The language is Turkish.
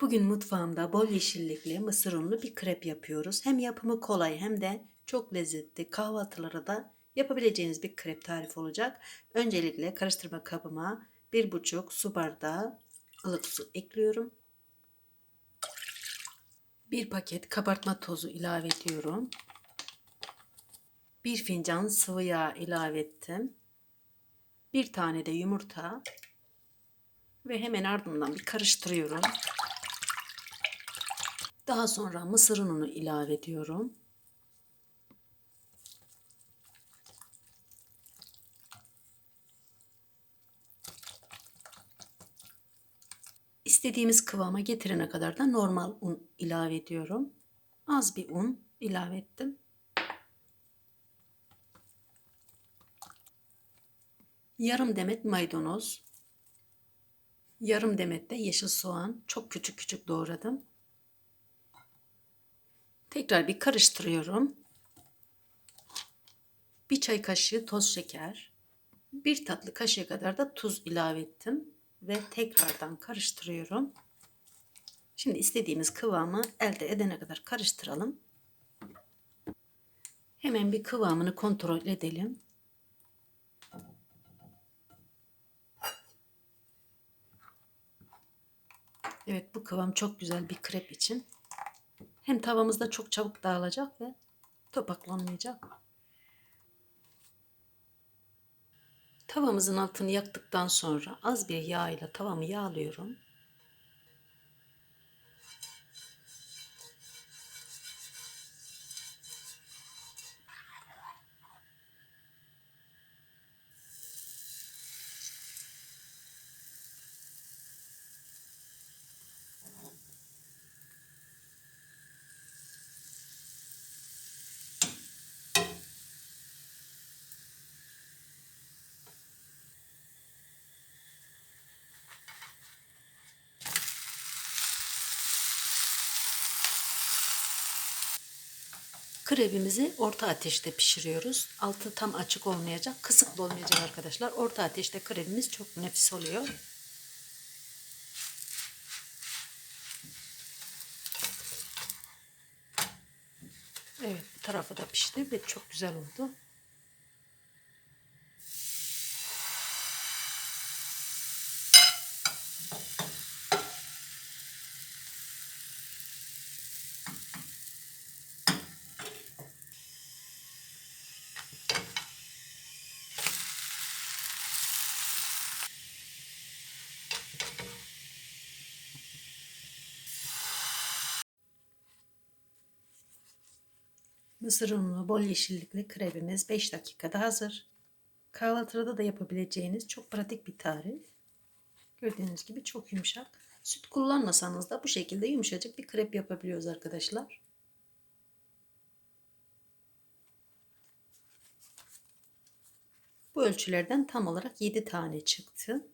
Bugün mutfağımda bol yeşillikli mısır unlu bir krep yapıyoruz. Hem yapımı kolay hem de çok lezzetli kahvaltılara da yapabileceğiniz bir krep tarifi olacak. Öncelikle karıştırma kabıma 1,5 su bardağı ılık su ekliyorum. Bir paket kabartma tozu ilave ediyorum. Bir fincan sıvı yağ ilave ettim. Bir tane de yumurta ve hemen ardından bir karıştırıyorum. Daha sonra mısır ununu ilave ediyorum. İstediğimiz kıvama getirene kadar da normal un ilave ediyorum. Az bir un ilave ettim. Yarım demet maydanoz, yarım demet de yeşil soğan çok küçük küçük doğradım. Tekrar bir karıştırıyorum. Bir çay kaşığı toz şeker, bir tatlı kaşığı kadar da tuz ilave ettim ve tekrardan karıştırıyorum. Şimdi istediğimiz kıvamı elde edene kadar karıştıralım. Hemen bir kıvamını kontrol edelim. Evet bu kıvam çok güzel bir krep için. Hem tavamızda çok çabuk dağılacak ve topaklanmayacak. Tavamızın altını yaktıktan sonra az bir yağ ile tavamı yağlıyorum. Krebimizi orta ateşte pişiriyoruz. Altı tam açık olmayacak, kısık da olmayacak arkadaşlar. Orta ateşte krebimiz çok nefis oluyor. Evet, bu tarafı da pişti ve çok güzel oldu. Mısır unlu bol yeşillikli krebimiz 5 dakikada hazır. Kahvaltıda da yapabileceğiniz çok pratik bir tarif. Gördüğünüz gibi çok yumuşak. Süt kullanmasanız da bu şekilde yumuşacık bir krep yapabiliyoruz arkadaşlar. Bu ölçülerden tam olarak 7 tane çıktı.